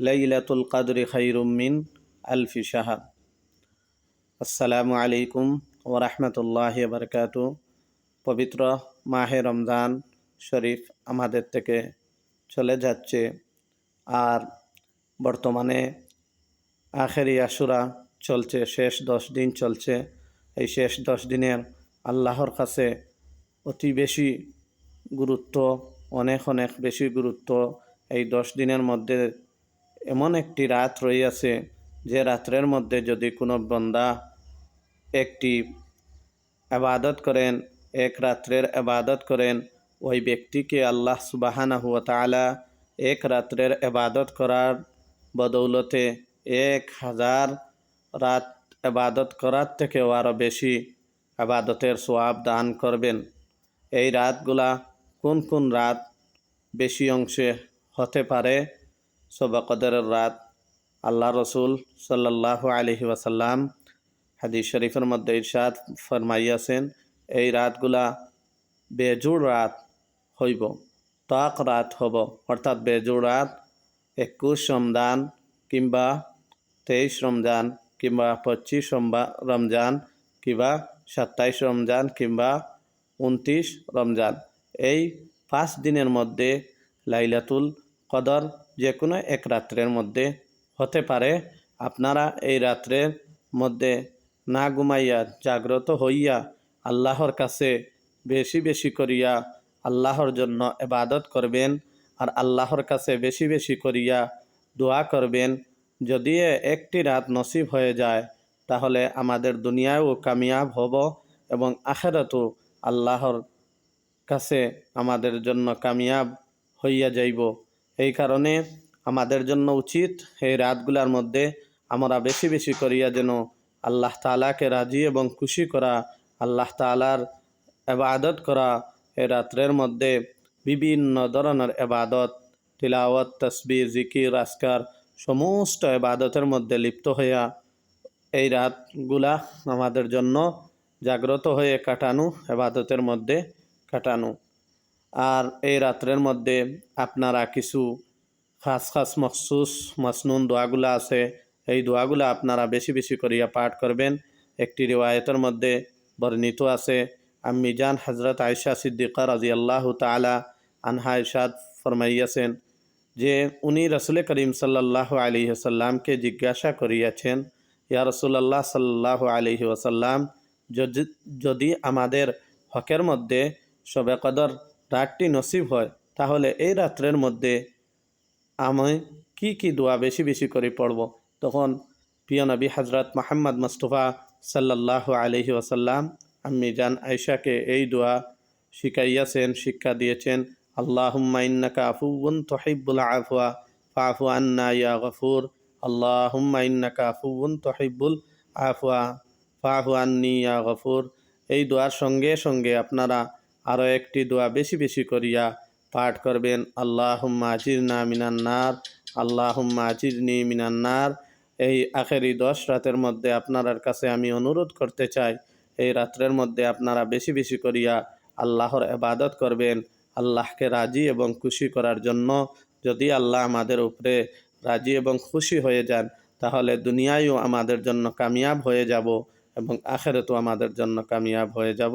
লাইলাতুল কাদরি খাইরুম মিন আলফি শাহার। আসসালামু আলাইকুম ওরহমতুল্লাহ বরকাত পবিত্র মাহে রমজান শরীফ আমাদের থেকে চলে যাচ্ছে। আর বর্তমানে আখেরি আশুরা চলছে, শেষ দশ দিন চলছে। এই শেষ দশ দিনের আল্লাহর কাছে অতি বেশি গুরুত্ব, অনেক অনেক বেশি গুরুত্ব এই দশ দিনের মধ্যে এমন একটি রাত রইয়াছে যে রাত্রের মধ্যে যদি কোনো বন্দা একটি আবাদত করেন, এক রাত্রের আবাদত করেন, ওই ব্যক্তিকে আল্লাহ সুবাহানা হুয়া তালা এক রাত্রের আবাদত করার বদৌলতে এক হাজার রাত আবাদত করার থেকেও আরও বেশি আবাদতের সোয়াব দান করবেন। এই রাতগুলা কোন কোন রাত বেশি অংশে হতে পারে? সবাকদরের রাত। আল্লাহ রসুল সাল্লাহ আলহি ওয়াসাল্লাম হাদিস শরীফের মধ্যে ইরশাদ ফরমাইয়াছেন, এই রাতগুলা বেজুড় রাত হইব, তাক রাত হব। অর্থাৎ বেজুড় রাত একুশ রমজান কিংবা তেইশ রমজান কিংবা পঁচিশ রমজান কিংবা সাতাইশ রমজান কিংবা উনত্রিশ রমজান। এই পাঁচ দিনের মধ্যে লাইলাতুল কদর যে কোনো এক রাত্রের মধ্যে হতে পারে। আপনারা এই রাত্রের মধ্যে না ঘুমাইয়া জাগ্রত হইয়া আল্লাহর কাছে বেশি বেশি করিয়া আল্লাহর জন্য এবাদত করবেন আর আল্লাহর কাছে বেশি বেশি করিয়া দোয়া করবেন, যদি একটি রাত নসিব হয়ে যায়, তাহলে আমাদের দুনিয়ায়ও কামিয়াব হব এবং আখেরাতও আল্লাহর কাছে আমাদের জন্য কামিয়াব হইয়া যাইব। এই কারণে আমাদের জন্য উচিত এই রাতগুলার মধ্যে আমরা বেশি বেশি করিয়া যেন আল্লাহ তালাকে রাজি এবং খুশি করা, আল্লাহ তালার এবাদত করা এই রাত্রের মধ্যে বিভিন্ন ধরনের এবাদত তিলাওয়াত তসবি জিকির আসকার সমস্ত এবাদতের মধ্যে লিপ্ত হইয়া এই রাতগুলা আমাদের জন্য জাগ্রত হয়ে কাটানো এবাদতের মধ্যে কাটানো। আর এই রাত্রের মধ্যে আপনারা কিছু খাস খাস মখসুস, মসনুন দোয়াগুলা আছে, এই দোয়াগুলা আপনারা বেশি বেশি করিয়া পাঠ করবেন। একটি রিওয়ায়তের মধ্যে বর্ণিত আছে, আম্মিজান হজরত আয়সা সিদ্দিকা রাজি আল্লাহ তালা আনহা ইরশাদ ফরমাইয়াছেন যে উনি রসুল করিম সাল্লাহ আলী সাল্লামকে জিজ্ঞাসা করিয়াছেন, ইয়া রসুল্লাহ সাল্লাহ আলহি ওসাল্লাম যদি আমাদের হকের মধ্যে সবে কদর রাতটি নসিব হয়, তাহলে এই রাত্রের মধ্যে আমি কি কি দোয়া বেশি বেশি করে পড়ব? তখন প্রিয় নবী হজরত মাহমদ মুস্তফা সাল্লাহ আলহি ওসাল্লাম আম্মি জান আয়সাকে এই দোয়া শিখাইয়াছেন, শিক্ষা দিয়েছেন, আল্লাহুম্মা ইন্নাকা আফুউন তহিবুল আফওয়া ফাফু আন্না ইয়া গফুর, আল্লাহুম্মা ইন্নাকা আফুউন তহিবুল আফওয়া ফাফু আন্নি ইয়া গফুর। এই দোয়ার সঙ্গে সঙ্গে আপনারা আরও একটি দোয়া বেশি বেশি করিয়া পাঠ করবেন। আল্লাহুম্মা আজিরনা মিনান্নার আল্লাহুম্মা আজিরনি মিনান্নার এই আখেরি দশ রাতের মধ্যে আপনার কাছে আমি অনুরোধ করতে চাই, এই রাত্রের মধ্যে আপনারা বেশি বেশি করিয়া আল্লাহর এবাদত করবেন, আল্লাহকে রাজি এবং খুশি করার জন্য। যদি আল্লাহ আমাদের উপরে রাজি এবং খুশি হয়ে যান, তাহলে দুনিয়ায়ও আমাদের জন্য কামিয়াব হয়ে যাব এবং আখেরতও আমাদের জন্য কামিয়াব হয়ে যাব।